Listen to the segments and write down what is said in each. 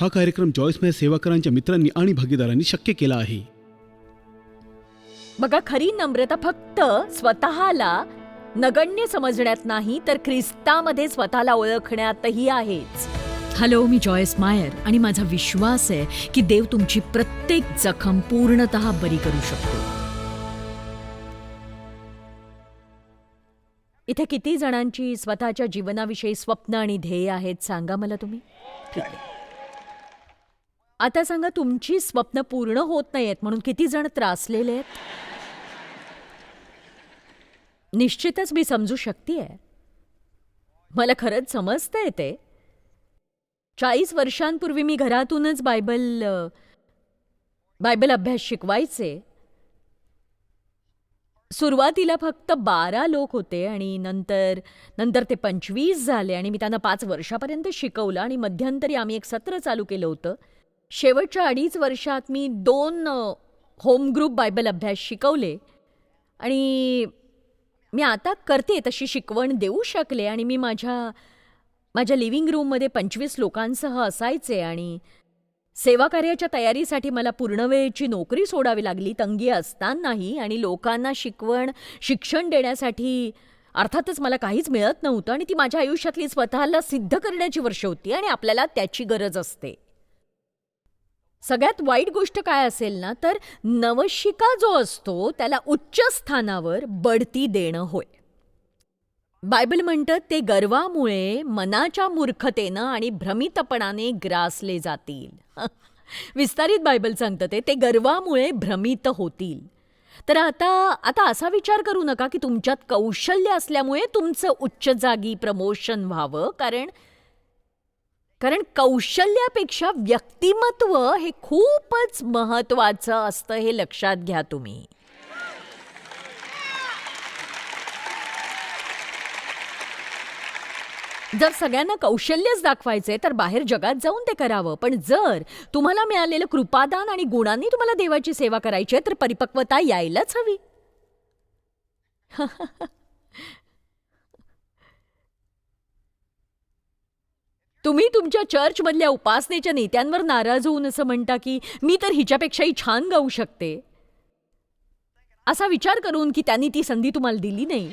हा कार्यक्रम जॉईसमय सेवाकरांच्या मित्रांनी आणि भागीदारांनी शक्य केला आहे. बघा खरी नम्रता फक्त स्वतःला नगण्य समजण्यात नाही तर ख्रिस्तामध्ये स्वतःला ओळखण्यातही आहेच. हॅलो मी जॉयस मायर आणि माझा विश्वास आहे की देव तुमची प्रत्येक जखम पूर्णत बरी करू शकतो. इथे किती जणांची स्वतःच्या जीवनाविषयी स्वप्न आणि ध्येय आहेत सांगा मला तुम्ही. ठीक आहे. आता सांगा तुमची स्वप्न पूर्ण होत नाहीयेत म्हणून किती जण त्रासलेले आहेत? निश्चितच मी समजू शकते मला खरंच समजतंय ते. चाळीस वर्षांपूर्वी मी घरातूनच बायबल बायबल अभ्यास शिकवायचे. सुरुवातीला फक्त बारा लोक होते आणि नंतर नंतर ते पंचवीस झाले आणि मी त्यांना पाच वर्षापर्यंत शिकवलं आणि मध्यंतरी आम्ही एक सत्र चालू केलं होतं. शेवटच्या अडीच वर्षात मी दोन होम ग्रुप बायबल अभ्यास शिकवले. आणि मी आता करते तशी शिकवण देऊ शकले आणि मी माझ्या माझ्या लिव्हिंग रूममध्ये पंचवीस लोकांसह असायचे आणि सेवाकार्याच्या तयारीसाठी मला पूर्णवेळची नोकरी सोडावी लागली तंगी असतानाही आणि लोकांना शिकवण शिक्षण देण्यासाठी अर्थातच मला काहीच मिळत नव्हतं आणि ती माझ्या आयुष्यातली स्वतःला सिद्ध करण्याची वर्ष होती आणि आपल्याला त्याची गरज असते. सगळ्यात वाईट गोष्ट काय असेल ना तर नवशिका जो असतो त्याला उच्च स्थानावर बढती देणं होय. बायबल म्हणतं ते गर्वामुळे मनाच्या मूर्खतेनं आणि भ्रमितपणाने ग्रासले जातील. विस्तारित बायबल सांगतं ते ते गर्वामुळे भ्रमित होतील. तर आता आता असा विचार करू नका की तुमच्यात कौशल्य असल्यामुळे तुमचं उच्च जागी प्रमोशन व्हावं कारण कारण कौशल्यापेक्षा व्यक्तिमत्व हे खूपच महत्वाचं असतं हे लक्षात घ्या तुम्ही. जर सगळ्यांना कौशल्यच दाखवायचे तर बाहेर जगात जाऊन ते करावं. पण जर तुम्हाला मिळालेलं कृपादान आणि गुणांनी तुम्हाला देवाची सेवा करायची आहे तर परिपक्वता यायलाच हवी. तुम्ही तुमच्या चर्चमधल्या उपासनेच्या नेत्यांवर नाराज होऊन असं म्हणता की मी तर हिच्यापेक्षाही छान गाऊ शकते. असा विचार करून की त्यांनी ती संधी तुम्हाला दिली नाही.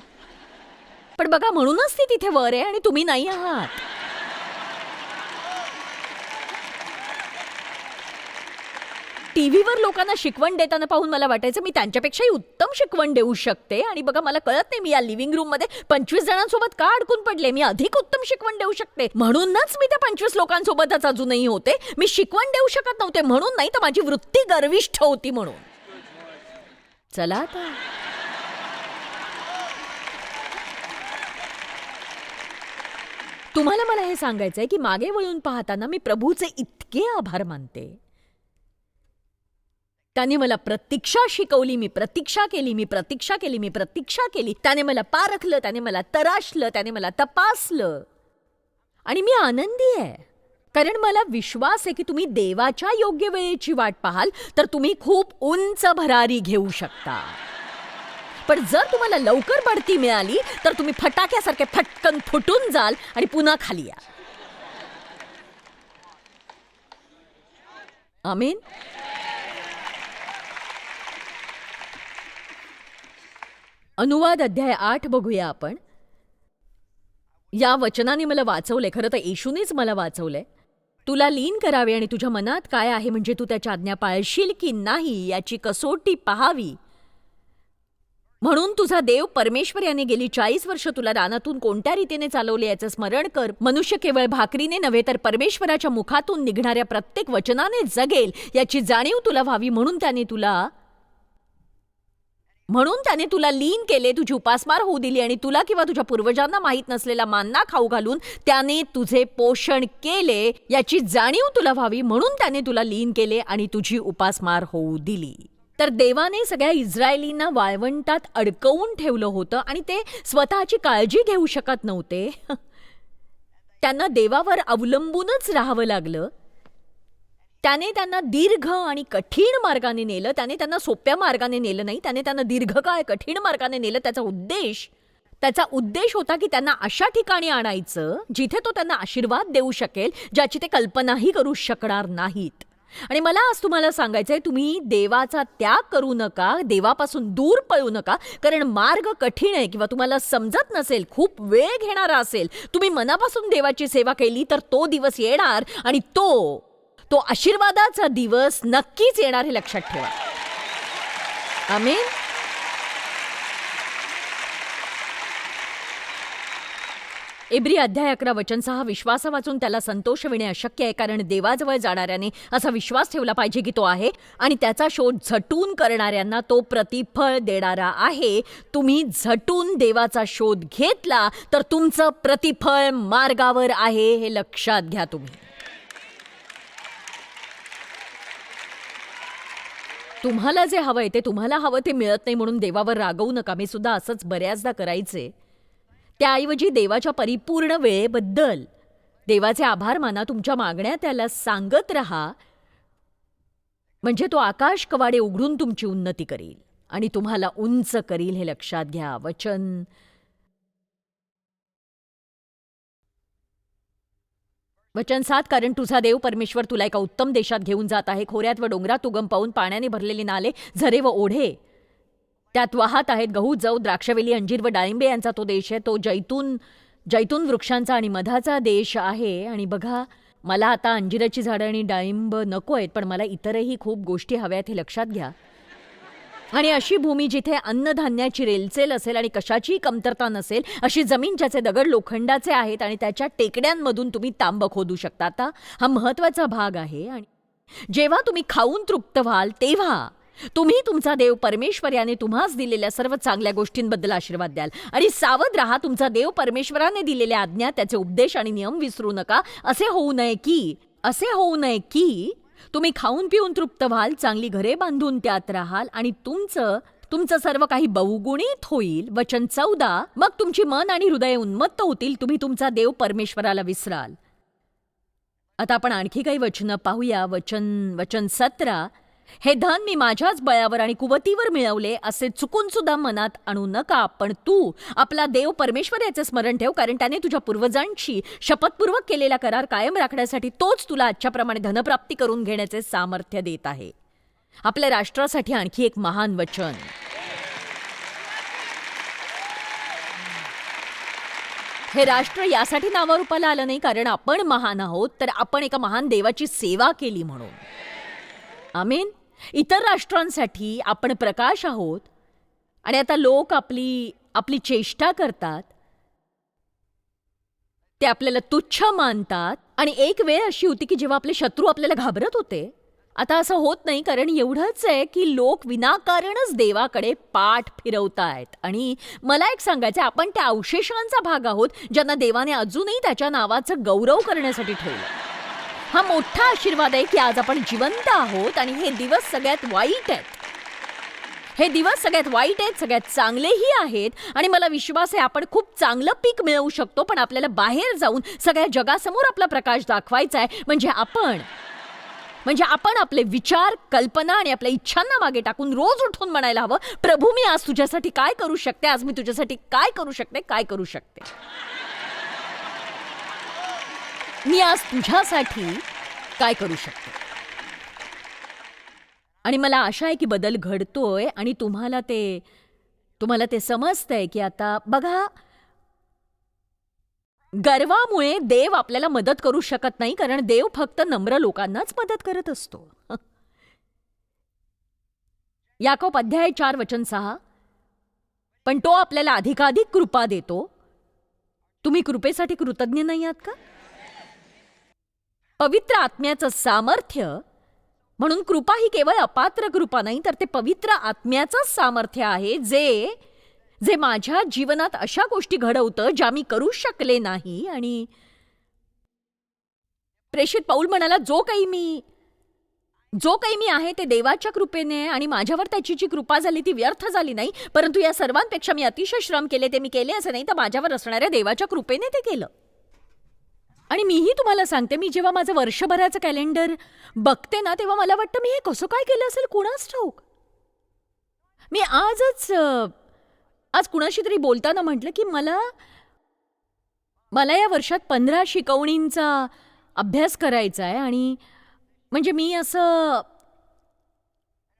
पण बघा म्हणूनच ती तिथे वर आहे आणि तुम्ही नाही आहात. टीव्हीवर लोकांना शिकवण देताना पाहून मला वाटायचं मी त्यांच्यापेक्षाही उत्तम शिकवण देऊ शकते. आणि बघा मला कळत नाही मी या लिव्हिंग रूममध्ये पंचवीस जणांसोबत का अडकून पडले? मी अधिक उत्तम शिकवण देऊ शकते. म्हणूनच मी त्या पंचवीस लोकांसोबतच अजूनही होते. मी शिकवण देऊ शकत नव्हते म्हणून नाही तर माझी वृत्ती गर्विष्ठ होती म्हणून. चला आता. तुम्हाला मला हे सांगायचंय की मागे वळून पाहताना मी प्रभूचे इतके आभार मानते. त्याने मला प्रतीक्षा शिकवली मी प्रतीक्षा केली मी प्रतीक्षा केली मी प्रतीक्षा केली. त्याने मला पारखलं त्याने मला तराशलं त्याने मला तपासलं. आणि मी आनंदी आहे. कारण मला विश्वास आहे की तुम्ही देवाच्या योग्य वेळेची वाट पाहाल तर तुम्ही खूप उंच भरारी घेऊ शकता. पण जर तुम्हाला लवकर बढती मिळाली तर तुम्ही फटाक्यासारखे फटकन फुटून जाल आणि पुन्हा खाली या. आमीन? अनुवाद अध्याय आठ बघूया आपण. या वचनाने मला वाचवले खरं तर येशूनेच मला वाचवलंय. तुला लीन करावे आणि तुझ्या मनात काय आहे म्हणजे तू त्याच्या आज्ञा पाळशील की नाही याची कसोटी पहावी. म्हणून तुझा देव परमेश्वर याने गेली चाळीस वर्ष तुला रानातून कोणत्या रीतीने चालवले याचं स्मरण कर. मनुष्य केवळ भाकरीने नव्हे तर परमेश्वराच्या मुखातून निघणाऱ्या प्रत्येक वचनाने जगेल याची जाणीव तुला व्हावी म्हणून त्याने तुला म्हणून त्याने तुला लीन केले तुझी उपासमार होऊ दिली आणि तुला किंवा तुझ्या पूर्वजांना माहीत नसलेला मान्ना खाऊ घालून त्याने तुझे पोषण केले याची जाणीव तुला व्हावी म्हणून त्याने तुला लीन केले आणि तुझी उपासमार होऊ दिली. तर देवाने सगळ्या इस्रायलींना वाळवंटात अडकवून ठेवलं होतं आणि ते स्वतःची काळजी घेऊ शकत नव्हते. त्यांना देवावर अवलंबूनच राहावं लागलं. त्याने त्यांना दीर्घ आणि कठीण मार्गाने नेलं. त्याने त्यांना सोप्या मार्गाने नेलं नाही. त्याने त्यांना दीर्घकाळ कठीण मार्गाने नेलं. त्याचा उद्देश त्याचा उद्देश होता की त्यांना अशा ठिकाणी आणायचं जिथे तो त्यांना आशीर्वाद देऊ शकेल ज्याची ते कल्पनाही करू शकणार नाहीत. आणि मला आज तुम्हाला सांगायचं आहे तुम्ही देवाचा त्याग करू नका देवापासून दूर पळू नका कारण मार्ग कठीण आहे किंवा तुम्हाला समजत नसेल खूप वेळ घेणारा असेल तुम्ही मनापासून देवाची सेवा केली तर तो दिवस येणार आणि तो तो आशीर्वादाचा दिवस नक्कीच येणार हे लक्षात ठेवा. आमेन. एब्री अध्याय अकरा वचन सहा विश्वास वाचून त्याला संतोष विणे अशक्य आहे कारण देवाजवळ जाणाऱ्याने असा विश्वास ठेवला पाहिजे की तो आहे आणि त्याचा शोध झटून करणाऱ्यांना तो प्रतिफळ देणारा आहे. तुम्ही झटून देवाचा शोध घेतला तर तुमचं प्रतिफळ मार्गावर आहे हे लक्षात घ्या तुम्ही. तुम्हाला जे हवंय ते तुम्हाला हवं ते मिळत नाही म्हणून देवावर रागवू नका. मी सुद्धा असंच बऱ्याचदा करायचे. त्याऐवजी देवाच्या परिपूर्ण वेळेबद्दल देवाचे आभार माना तुमच्या मागण्या त्याला सांगत राहा. म्हणजे तो आकाश कवाडे उघडून तुमची उन्नती करील आणि तुम्हाला उंच करील हे लक्षात घ्या. वचन वचन सात कारण तुझा देव परमेश्वर तुला एका उत्तम देशात घेऊन जात आहे. खोऱ्यात व डोंगरात उगम पाहून पाण्याने भरलेले नाले झरे व ओढे. त्यात वाहत आहेत गहू जव द्राक्षवेली अंजीर व डाळिंबे यांचा तो देश आहे. तो जैतून जैतून वृक्षांचा आणि मधाचा देश आहे. आणि बघा मला आता अंजिराची झाडं आणि डाळिंब नको आहेत पण मला इतरही खूप गोष्टी हव्या आहेत हे लक्षात घ्या. आणि अशी भूमी जिथे अन्नधान्याची रेलचेल असेल आणि कशाचीही कमतरता नसेल अशी जमीन ज्याचे दगड लोखंडाचे आहेत आणि त्याच्या टेकड्यांमधून तुम्ही तांब खोदू शकता. आता हा महत्त्वाचा भाग आहे आणि जेव्हा तुम्ही खाऊन तृप्त व्हाल तेव्हा तुम्ही तुमचा देव परमेश्वर याने तुम्हास दिलेल्या सर्व चांगल्या गोष्टींबद्दल आशीर्वाद द्याल. आणि सावध राहा तुमचा देव परमेश्वराने दिलेल्या आज्ञा त्याचे उपदेश आणि नियम विसरू नका. असे होऊ नये की असे होऊ नये की तुम्ही खाऊन पिऊन तृप्त व्हाल चांगली घरे बांधून त्यात राहाल आणि तुमचं तुमचं सर्व काही बहुगुणित होईल. वचन चौदा मग तुमची मन आणि हृदय उन्मत्त होतील तुम्ही तुमचा देव परमेश्वराला विसराल. आता आपण आणखी काही वचनं पाहूया. वचन वचन सतरा हे धन मी माझ्याच बळावर आणि कुवतीवर मिळवले असे चुकून सुद्धा मनात आणू नका. पण तू आपला देव परमेश्वर याचे स्मरण ठेव कारण त्याने तुझ्या पूर्वजांशी शपथपूर्वक केलेला करार कायम राखण्यासाठी तोच तुला आजच्याप्रमाणे धनप्राप्ती करून घेण्याचे सामर्थ्य देत आहे. आपल्या राष्ट्रासाठी आणखी एक महान वचन. हे राष्ट्र यासाठी नावारूपाला आलं नाही कारण आपण महान आहोत तर आपण एका महान देवाची सेवा केली म्हणून. आमीन. इतर राष्ट्रांसाठी आपण प्रकाश आहोत आणि आता लोक आपली आपली चेष्टा करतात ते आपल्याला तुच्छ मानतात. आणि एक वेळ अशी होती की जेव्हा आपले शत्रू आपल्याला घाबरत होते आता असं होत नाही कारण एवढंच आहे की लोक विनाकारणच देवाकडे पाठ फिरवतायत. आणि मला एक सांगायचं आपण त्या अवशेषांचा भाग आहोत ज्यांना देवाने अजूनही त्याच्या नावाचं गौरव करण्यासाठी ठेवलं हा मोठा आशीर्वाद आहे की आज आपण जिवंत आहोत आणि हे दिवस सगळ्यात वाईट आहेत. हे दिवस सगळ्यात वाईट आहेत सगळ्यात चांगलेही आहेत आणि मला विश्वास आहे आपण खूप चांगलं पीक मिळवू शकतो पण आपल्याला बाहेर जाऊन सगळ्या जगासमोर आपला प्रकाश दाखवायचा आहे. म्हणजे आपण म्हणजे आपण आपले विचार कल्पना आणि आपल्या इच्छांना मागे टाकून रोज उठून म्हणायला हवं प्रभू मी आज तुझ्यासाठी काय करू शकते? आज मी तुझ्यासाठी काय करू शकते? काय करू शकते? मी आज तुझ्यासाठी काय करू शकते? आणि मला आशा आहे की बदल घडतोय आणि तुम्हाला ते तुम्हाला ते समजतंय की आता बघा गर्वामुळे देव आपल्याला मदत करू शकत नाही कारण देव फक्त नम्र लोकांनाच मदत करत असतो. याकोप अध्याय चार वचन सहा. पण तो आपल्याला अधिकाधिक कृपा देतो. तुम्ही कृपेसाठी कृतज्ञ नाही आहात का? पवित्र आत्म्याचं सामर्थ्य? म्हणून कृपा ही केवळ अपात्र कृपा नाही तर ते पवित्र आत्म्याचंच सामर्थ्य आहे जे जे माझ्या जीवनात अशा गोष्टी घडवतं ज्या मी करू शकले नाही. आणि प्रेषित पाऊल म्हणाला जो काही मी जो काही मी आहे ते देवाच्या कृपेने आणि माझ्यावर त्याची जी कृपा झाली ती व्यर्थ झाली नाही परंतु या सर्वांपेक्षा मी अतिशय श्रम केले ते मी केले असं नाही तर माझ्यावर असणाऱ्या देवाच्या कृपेने ते केलं. आणि मीही तुम्हाला सांगते मी जेव्हा माझं वर्षभराचं कॅलेंडर बघते ना तेव्हा मला वाटतं मी हे कसं काय केलं असेल? कुणाच ठाऊक? मी आजच आज कुणाशी तरी बोलताना म्हटलं की मला मला या वर्षात पंधरा शिकवणींचा अभ्यास करायचा आहे आणि म्हणजे मी असं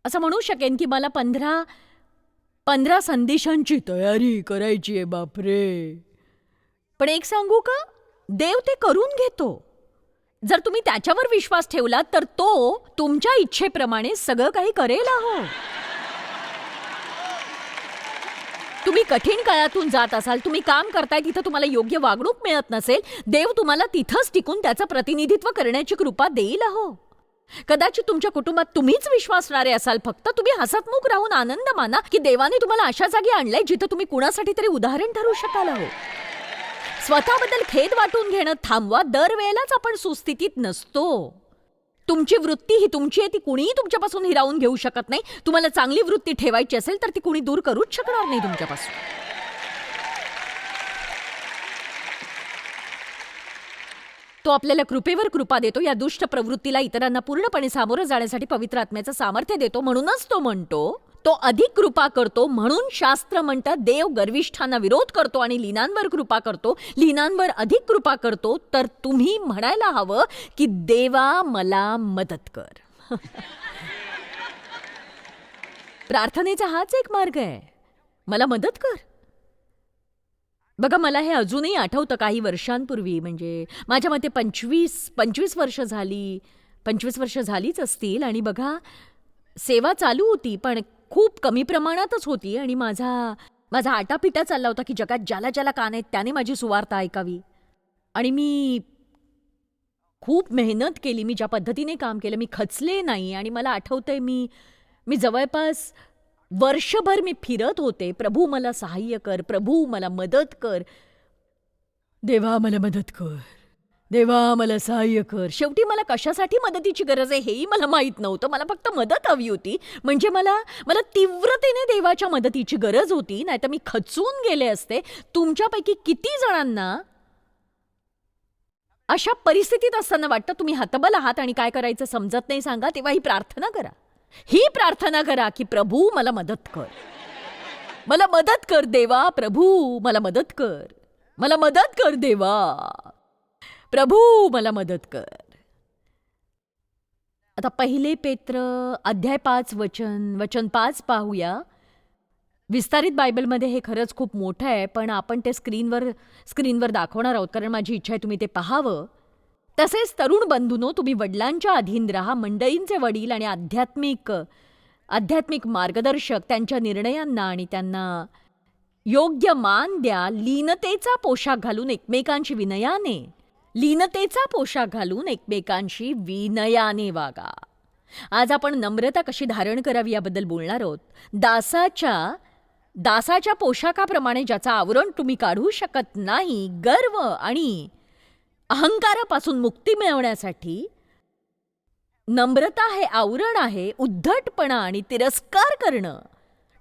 असं म्हणू शकेन की मला पंधरा पंधरा संदेशांची तयारी करायची आहे बापरे. पण एक सांगू का? देव ते करून घेतो. जर तुम्ही त्याच्यावर विश्वास ठेवलात तर तो तुमच्या इच्छेप्रमाणे सगळं काही करेल आहो. तुम्ही कठीण काळातून जात असाल तुम्ही काम करताय तिथं तुम्हाला योग्य वागणूक मिळत नसेल देव तुम्हाला तिथंच टिकून त्याचं प्रतिनिधित्व करण्याची कृपा देईल अहो कदाचित तुमच्या कुटुंबात तुम्हीच विश्वासणारे असाल फक्त तुम्ही हसतमुख राहून आनंद माना की देवाने तुम्हाला अशा जागी आणलंय जिथं तुम्ही कुणासाठी तरी उदाहरण ठरू शकाल अहो स्वतःबद्दल खेद वाटून घेणं थांबवा. दरवेळेलाच आपण सुस्थितीत नसतो. तुमची वृत्ती ही तुमची आहे ती कुणीही तुमच्यापासून हिरावून घेऊ शकत नाही. तुम्हाला चांगली वृत्ती ठेवायची असेल तर ती कुणी दूर करूच शकणार नाही तुमच्यापासून. तो आपल्याला कृपेवर कृपा देतो. या दुष्ट प्रवृत्तीला इतरांना पूर्णपणे सामोरं जाण्यासाठी पवित्र आत्म्याचं सामर्थ्य देतो. म्हणूनच तो म्हणतो तो अधिक कृपा करतो म्हणून शास्त्र म्हणतात देव गर्विष्ठांना विरोध करतो आणि लीनांवर कृपा करतो. लीनांवर अधिक कृपा करतो तर तुम्ही म्हणायला हवं की देवा मला मदत कर. प्रार्थनेचा हाच एक मार्ग आहे. मला मदत कर. बघा मला हे अजूनही आठवतं काही वर्षांपूर्वी. म्हणजे माझ्या मते पंचवीस पंचवीस वर्ष झाली पंचवीस वर्ष झालीच असतील. आणि बघा सेवा चालू होती पण खूप कमी प्रमाणातच होती आणि माझा माझा आटापिटा चालला होता की जगात ज्याला ज्याला कान आहेत त्याने माझी सुवार्ता ऐकावी. आणि मी खूप मेहनत केली मी ज्या पद्धतीने काम केलं मी खचले नाही आणि मला आठवतंय मी मी जवळपास वर्षभर मी फिरत होते. प्रभू मला सहाय्य कर प्रभू मला मदत कर. देवा मला मदत कर. देवा मला सहाय्य कर. शेवटी मला कशासाठी मदतीची गरज आहे हेही मला माहीत नव्हतं. मला फक्त मदत हवी होती. म्हणजे मला मला तीव्रतेने देवाच्या मदतीची गरज होती नाहीतर मी खचून गेले असते. तुमच्यापैकी किती जणांना अशा परिस्थितीत असताना वाटतं तुम्ही हतबल आहात आणि काय करायचं समजत नाही सांगा तेव्हा ही प्रार्थना करा. ही प्रार्थना करा की प्रभू मला मदत कर. मला मदत कर देवा प्रभू मला मदत कर. मला मदत कर देवा. प्रभू मला मदत कर. आता पहिले पेत्र अध्याय पाच वचन वचन पाच पाहूया. विस्तारित बायबलमध्ये हे खरंच खूप मोठं आहे पण आपण ते स्क्रीनवर स्क्रीनवर दाखवणार आहोत कारण माझी इच्छा आहे तुम्ही ते पाहावं. तसेच तरुण बंधूनो तुम्ही वडिलांच्या अधीन राहा मंडळींचे वडील आणि आध्यात्मिक आध्यात्मिक मार्गदर्शक त्यांच्या निर्णयांना आणि त्यांना योग्य मान द्या लीनतेचा पोशाख घालून एकमेकांशी विनयाने. लीनतेचा पोशाख घालून एकमेकांशी विनयाने वागा. आज आपण नम्रता कशी धारण करावी याबद्दल बोलणार आहोत. दासाच्या दासाच्या पोशाखाप्रमाणे ज्याचा आवरण तुम्ही काढू शकत नाही गर्व आणि अहंकारापासून मुक्ती मिळवण्यासाठी नम्रता हे आवरण आहे उद्धटपणा आणि तिरस्कार करणं.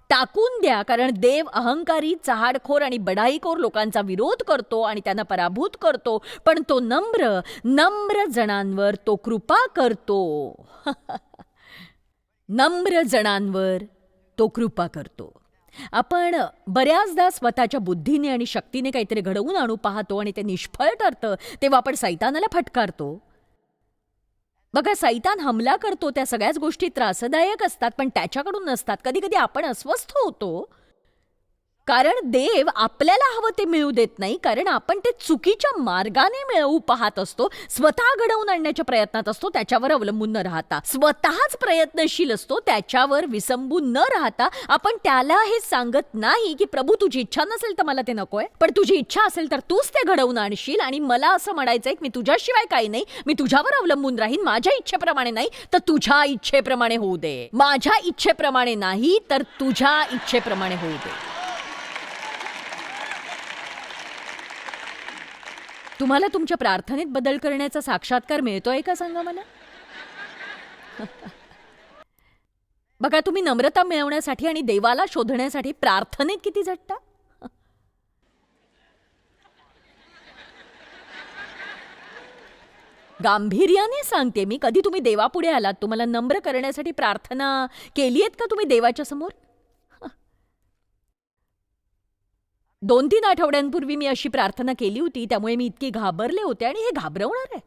टाकून द्या कारण देव अहंकारी चहाडखोर आणि बढाईखोर लोकांचा विरोध करतो आणि त्यांना पराभूत करतो. पण तो नम्र नम्र जणांवर तो कृपा करतो. नम्र जणांवर तो कृपा करतो. आपण बऱ्याचदा स्वतःच्या बुद्धीने आणि शक्तीने काहीतरी घडवून आणू पाहतो आणि ते निष्फळ ठरतं तेव्हा आपण सैतानाला फटकारतो. बघा सैतान हमला करतो त्या सगळ्याच गोष्टी त्रासदायक असतात पण त्याच्याकडून नसतात. कधी कधी आपण अस्वस्थ होतो. कारण देव आपल्याला हवं ते मिळू देत नाही कारण आपण ते चुकीच्या मार्गाने मिळवू पाहत असतो स्वतः घडवून आणण्याच्या प्रयत्नात असतो त्याच्यावर अवलंबून न राहता. स्वतःच प्रयत्नशील असतो त्याच्यावर विसंबून न राहता आपण त्याला हे सांगत नाही की प्रभू तुझी इच्छा नसेल तर मला ते नकोय. पण तुझी इच्छा असेल तर तूच ते घडवून आणशील आणि मला असं म्हणायचंय की मी तुझ्याशिवाय काही नाही मी तुझ्यावर अवलंबून राहीन माझ्या इच्छेप्रमाणे नाही तर तुझ्या इच्छेप्रमाणे होऊ दे. माझ्या इच्छेप्रमाणे नाही तर तुझ्या इच्छेप्रमाणे होऊ दे. तुम्हाला तुमच्या प्रार्थनेत बदल करण्याचा साक्षात्कार मिळतोय का सांगा मला? बघा तुम्ही नम्रता मिळवण्यासाठी आणि देवाला शोधण्यासाठी प्रार्थनेत किती झटता? गांभीर्याने सांगते मी. कधी तुम्ही देवापुढे आलात तुम्हाला नम्र करण्यासाठी प्रार्थना केली आहेत का तुम्ही देवाच्या समोर? दोन तीन आठवड्यांपूर्वी मी अशी प्रार्थना केली होती त्यामुळे मी इतकी घाबरले होते आणि हे घाबरवणार आहे.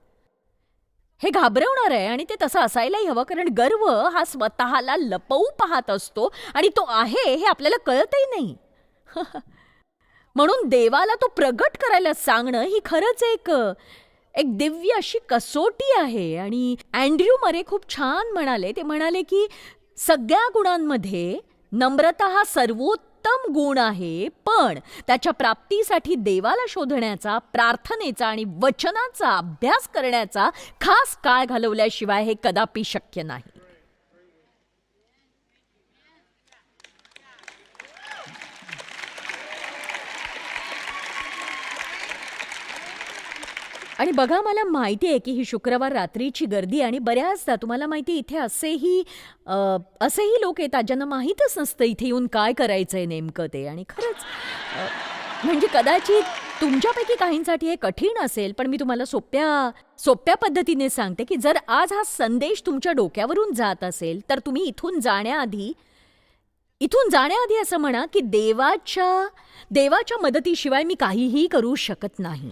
हे घाबरवणार आहे आणि ते तसं असायलाही हवं कारण गर्व हा स्वतःला लपवू पाहत असतो आणि तो आहे हे आपल्याला कळतही नाही. म्हणून देवाला तो प्रगट करायला सांगणं ही खरंच एक एक दिव्य अशी कसोटी आहे. आणि अँड्र्यू मरे खूप छान म्हणाले ते म्हणाले की सगळ्या गुणांमध्ये नम्रता हा सर्वोत्तम उत्तम गुण आहे पण त्याच्या प्राप्तीसाठी देवाला शोधण्याचा प्रार्थनेचा आणि वचनाचा अभ्यास करण्याचा खास काळ घालवल्याशिवाय हे कदापि शक्य नाही. आणि बघा मला माहिती आहे की ही शुक्रवार रात्रीची गर्दी आणि बऱ्याचदा तुम्हाला माहिती आहे, इथे असेही असेही लोक येतात ज्यांना माहीतच नसतं इथे येऊन काय करायचं आहे नेमकं ते. आणि खरंच म्हणजे कदाचित तुमच्यापैकी काहींसाठी हे कठीण असेल पण मी तुम्हाला सोप्या सोप्या पद्धतीने सांगते की जर आज हा संदेश तुमच्या डोक्यावरून जात असेल तर तुम्ही इथून जाण्याआधी इथून जाण्याआधी असं म्हणा की देवाच्या देवाच्या मदतीशिवाय मी काहीही करू शकत नाही.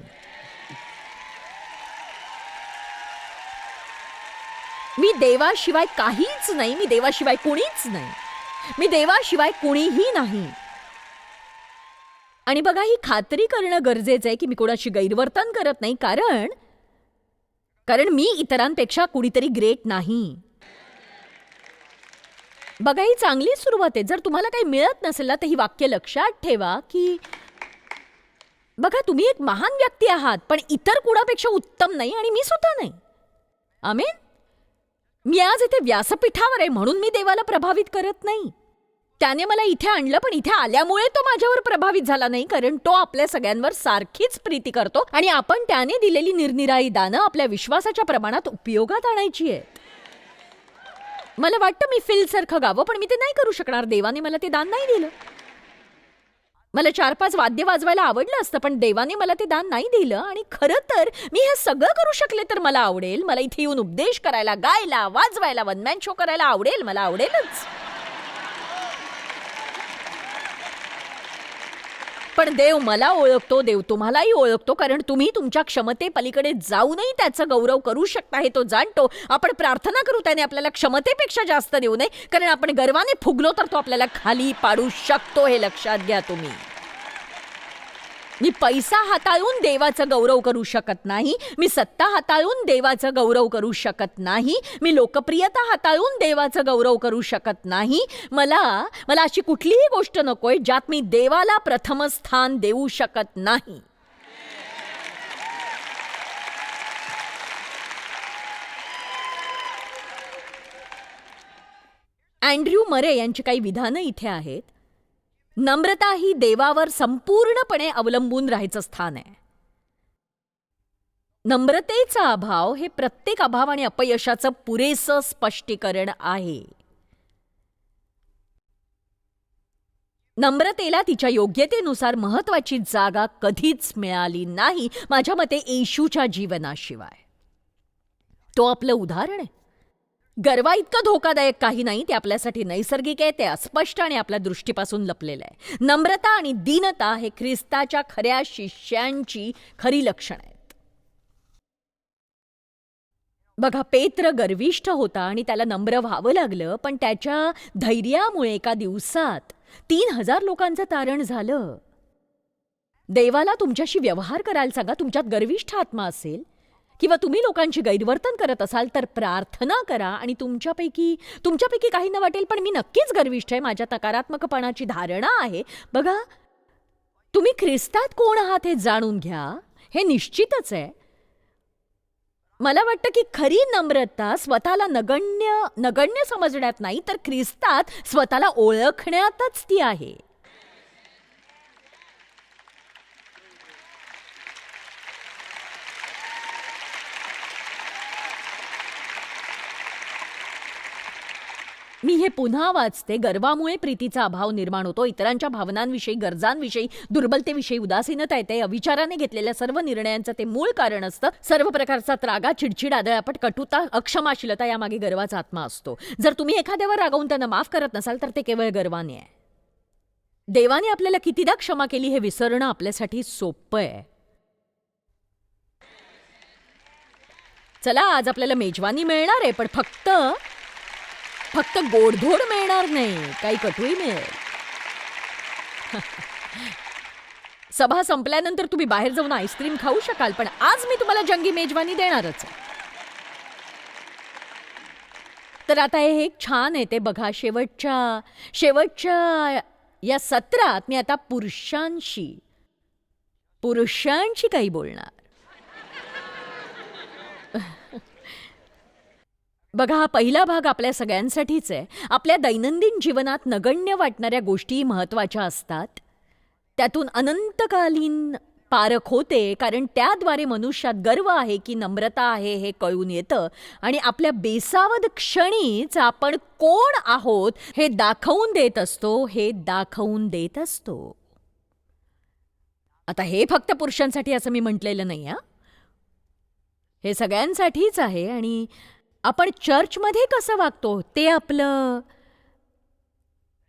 मी देवाशिवाय काहीच नाही. मी देवाशिवाय कुणीच नाही. मी देवाशिवाय कुणीही नाही. आणि बघा ही खात्री करणं गरजेचं आहे की मी कोणाशी गैरवर्तन करत नाही. कारण कारण मी इतरांपेक्षा कुणीतरी ग्रेट नाही. बघा ही चांगली सुरुवात आहे. जर तुम्हाला काही मिळत नसेल ना तर ही वाक्य लक्षात ठेवा की बघा तुम्ही एक महान व्यक्ती आहात पण इतर कुणापेक्षा उत्तम नाही आणि मी सुद्धा नाही. आमेन? मी आज इथे व्यासपीठावर आहे म्हणून मी देवाला प्रभावित करत नाही. त्याने मला इथे आणलं पण इथे आल्यामुळे तो माझ्यावर प्रभावित झाला नाही कारण तो आपल्या सगळ्यांवर सारखीच प्रीती करतो आणि आपण त्याने दिलेली निरनिराळी दानं आपल्या विश्वासाच्या प्रमाणात उपयोगात आणायची आहेत मला वाटतं मी फिलसारखं गावं पण मी ते नाही करू शकणार. देवाने मला ते दान नाही दिलं. मला चार पाच वाद्य वाजवायला आवडलं असतं पण देवाने मला ते दान नाही दिलं आणि खरं तर मी हे सगळं करू शकले तर मला आवडेल. मला इथे येऊन उपदेश करायला गायला वाजवायला वनमॅन शो करायला आवडेल मला आवडेलच. पण देव मला ओळखतो देव तुम्हालाही ओळखतो कारण तुम्ही तुमच्या क्षमते पलीकडे जाऊनही त्याचा गौरव करू शकता हे तो जाणतो. आपण प्रार्थना करू त्याने आपल्याला क्षमतेपेक्षा जास्त देऊ नये कारण आपण गर्वाने फुगलो तर तो आपल्याला खाली पाडू शकतो हे लक्षात घ्या तुम्ही. मी पैसा हाताळून देवाचा गौरव करू शकत नाही मी सत्ता हाताळून देवाचा गौरव करू शकत नाही मी लोकप्रियता हाताळून देवाचा गौरव करू शकत नाही. मला मला अशी कुठलीही गोष्ट नकोय ज्यात मी देवाला प्रथम स्थान देऊ शकत नाही. अँड्र्यू मरे यांची काही विधानं इथे आहेत. नम्रता ही देवावर संपूर्णपणे अवलंबून राहायचं स्थान आहे. नम्रतेचा अभाव हे प्रत्येक अभाव आणि अपयशाचं पुरेसं स्पष्टीकरण आहे. नम्रतेला तिच्या योग्यतेनुसार महत्वाची जागा कधीच मिळाली नाही माझ्या मते येशूच्या जीवनाशिवाय. तो आपलं उदाहरण आहे. गर्वा इतकं धोकादायक काही नाही ते आपल्यासाठी नैसर्गिक आहे ते अस्पष्ट आणि आपल्या दृष्टीपासून लपलेलं आहे. नम्रता आणि दीनता हे ख्रिस्ताच्या खऱ्या शिष्यांची खरी लक्षणं आहेत. बघा पेत्र गर्विष्ठ होता आणि त्याला नम्र व्हावं लागलं पण त्याच्या धैर्यामुळे एका दिवसात तीन हजार लोकांचं तारण झालं. देवाला तुमच्याशी व्यवहार करायला सांगा तुमच्यात गर्विष्ठ आत्मा असेल किंवा तुम्ही लोकांची गैरवर्तन करत असाल तर प्रार्थना करा आणि तुमच्यापैकी तुमच्यापैकी काही न वाटेल पण मी नक्कीच गर्विष्ठ आहे. माझ्या नकारात्मकपणाची धारणा आहे. बघा तुम्ही ख्रिस्तात कोण आहात हे जाणून घ्या. हे निश्चितच आहे. मला वाटतं की खरी नम्रता स्वतःला नगण्य नगण्य समजण्यात नाही तर ख्रिस्तात स्वतःला ओळखण्यातच ती आहे. मी हे पुन्हा वाचते. गर्वामुळे प्रीतीचा अभाव निर्माण होतो. इतरांच्या भावनांविषयी गरजांविषयी दुर्बलतेविषयी उदासीनता येते. अविचाराने घेतलेल्या सर्व निर्णयांचं ते मूळ कारण असतं. सर्व प्रकारचा त्रागा चिडचिड आदळापट कटुता अक्षमाशीलता यामागे गर्वाचा आत्मा असतो. जर तुम्ही एखाद्यावर रागावून त्यांना माफ करत नसाल तर ते केवळ गर्वाने आहे. देवाने आपल्याला कितीदा क्षमा केली हे विसरणं आपल्यासाठी सोपं आहे. चला आज आपल्याला मेजवानी मिळणार आहे पण फक्त फक्त गोडधोड मिळणार नाही काही कटुही मिळेल. सभा संपल्यानंतर तुम्ही बाहेर जाऊन आईस्क्रीम खाऊ शकाल पण आज मी तुम्हाला जंगी मेजवानी देणारच तर आता हे एक छान आहे ते बघा शेवटच्या शेवटच्या या सत्रात मी आता पुरुषांशी पुरुषांशी काही बोलणार. बघा हा पहिला भाग आपल्या सगळ्यांसाठीच आहे. आपल्या दैनंदिन जीवनात नगण्य वाटणाऱ्या गोष्टी महत्त्वाच्या असतात. त्यातून अनंतकालीन पारख होते कारण त्याद्वारे मनुष्यात गर्व आहे की नम्रता आहे हे कळून येतं. आणि आपल्या बेसावध क्षणीच आपण कोण आहोत हे दाखवून देत असतो हे दाखवून देत असतो. आता हे फक्त पुरुषांसाठी असं मी म्हटलेलं नाही हां. हे सगळ्यांसाठीच आहे आणि आपण चर्चमध्ये कसं वागतो? ते आपलं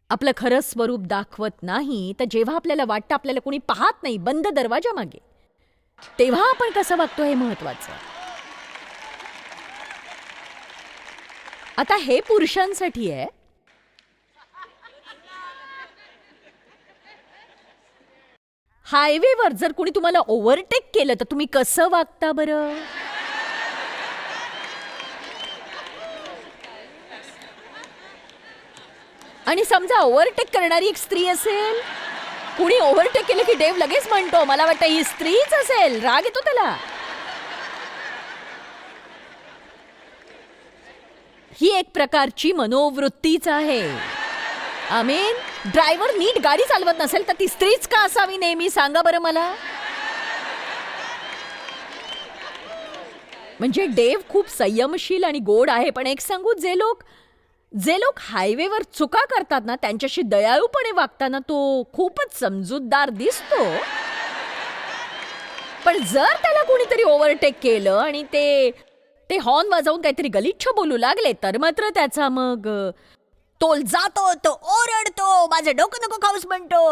आपलं खरं स्वरूप दाखवत नाही तर जेव्हा आपल्याला वाटतं आपल्याला कोणी पाहत नाही बंद दरवाजा मागे तेव्हा आपण कसं वागतो हे महत्वाचं आता हे पुरुषांसाठी आहे. हायवेवर जर कोणी तुम्हाला ओव्हरटेक केलं तर तुम्ही कसं वागता बरं? आणि समजा ओव्हरटेक करणारी एक स्त्री असेल कुणी ओव्हरटेक केलं की डेव लगेच म्हणतो मला वाटतं ही स्त्रीच असेल राग येतो त्याला. ही एक प्रकारची मनोवृत्तीच आहे. आमीन? ड्रायव्हर नीट गाडी चालवत नसेल तर ती स्त्रीच का असावी नेहमी? सांगा बरं मला. म्हणजे डेव खूप संयमशील आणि गोड आहे पण एक सांगू जे लोक जे लोक हायवेवर चुका करतात ना त्यांच्याशी दयाळूपणे वागताना तो खूपच समजूतदार दिसतो. पण जर त्याला कोणीतरी ओव्हरटेक केलं आणि ते ते हॉर्न वाजवून काहीतरी गलिच्छ बोलू लागले तर मात्र त्याचा मग तोल जातो तो ओरडतो माझं डोकं नको खाऊस म्हणतो.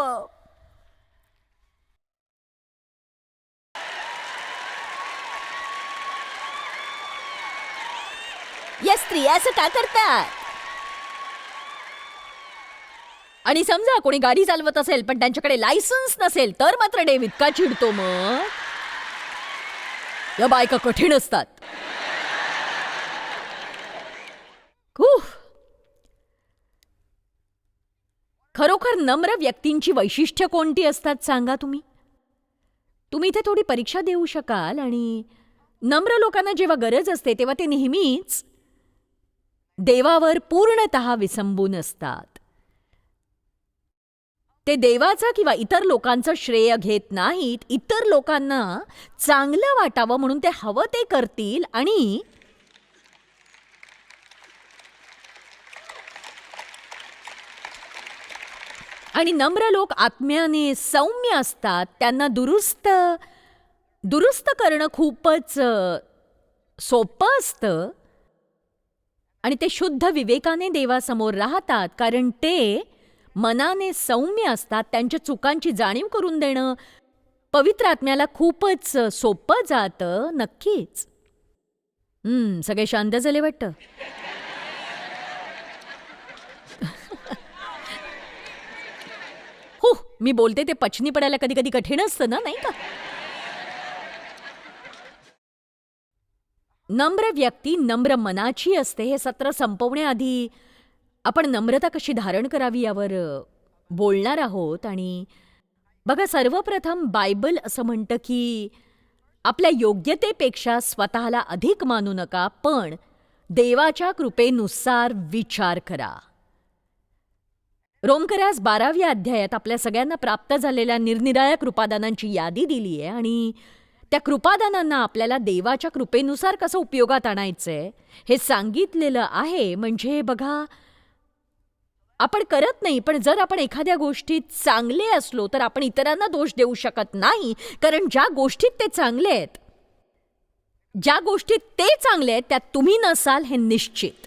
या स्त्रिया असं का करतात आणि समजा कोणी गाडी चालवत असेल पण त्यांच्याकडे लायसन्स नसेल तर मात्र डेव इतका चिडतो मग. या बायका कठीण असतात. खरोखर नम्र व्यक्तींची वैशिष्ट्य कोणती असतात सांगा तुम्ही? तुम्ही इथे थोडी परीक्षा देऊ शकाल आणि नम्र लोकांना जेव्हा गरज असते तेव्हा ते नेहमीच देवावर पूर्णतः विसंबून असतात. ते देवाचं किंवा इतर लोकांचं श्रेय घेत नाहीत इतर लोकांना चांगलं वाटावं म्हणून ते हवं ते करतील आणि आणि नम्र लोक आत्म्याने सौम्य असतात. त्यांना दुरुस्त दुरुस्त करणं खूपच सोपं असतं. आणि ते शुद्ध विवेकाने देवासमोर राहतात कारण ते मनाने सौम्य असतात त्यांच्या चुकांची जाणीव करून देणं. पवित्र आत्म्याला खूपच सोपं जातं नक्कीच. हम्म, सगळे शांत झाले वाटतं? हो मी बोलते ते पचनी पडायला कधी कधी कठीण असतं ना नाही का? नम्र व्यक्ती नम्र मनाची असते हे सत्र संपवण्याआधी आपण नम्रता कशी धारण करावी यावर बोलणार आहोत आणि बघा सर्वप्रथम बायबल असं म्हणतं की आपल्या योग्यतेपेक्षा स्वतःला अधिक मानू नका पण देवाच्या कृपेनुसार विचार करा. रोमकरास बाराव्या अध्यायात आपल्या सगळ्यांना प्राप्त झालेल्या निरनिराळ्या कृपादानांची यादी दिली आहे आणि त्या कृपादानांना आपल्याला देवाच्या कृपेनुसार कसं उपयोगात आणायचंय हे सांगितलेलं आहे. म्हणजे बघा आपण करत नाही पण जर आपण एखाद्या गोष्टीत चांगले असलो तर आपण इतरांना दोष देऊ शकत नाही कारण ज्या गोष्टीत ते चांगले आहेत ज्या गोष्टीत ते चांगले आहेत त्यात तुम्ही नसाल हे निश्चित.